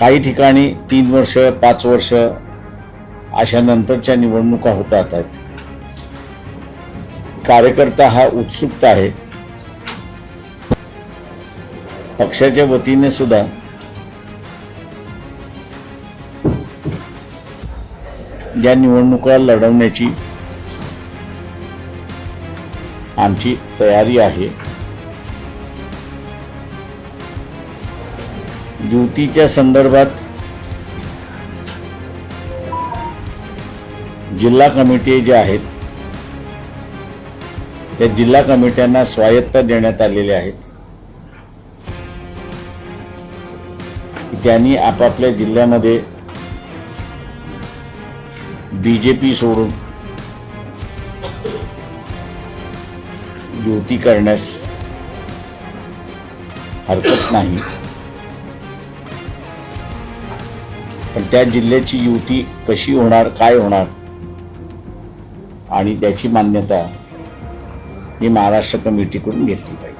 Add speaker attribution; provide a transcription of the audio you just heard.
Speaker 1: काही ठिकाणी तीन वर्ष पाच वर्ष अशा नंतरच्या निवडणुका होत आहेत. कार्यकर्ता हा उत्सुकता आहे. पक्षाच्या वतीने सुद्धा या निवडणुका लढवण्याची आमची तयारी आहे. युतीच्या संदर्भात जिल्हा कमिटी जे आहेत त्या जिल्हा कमिट्यांना स्वायत्त देण्यात आलेले आहेत. त्यांनी आपापल्या जिल्ह्यामध्ये बी जे पी सोडून युती करण्यास हरकत नाही. पण त्या जिल्ह्याची युती कशी होणार काय होणार? आणि त्याची मान्यता ही महाराष्ट्र कमिटीकडून घेतली पाहिजे.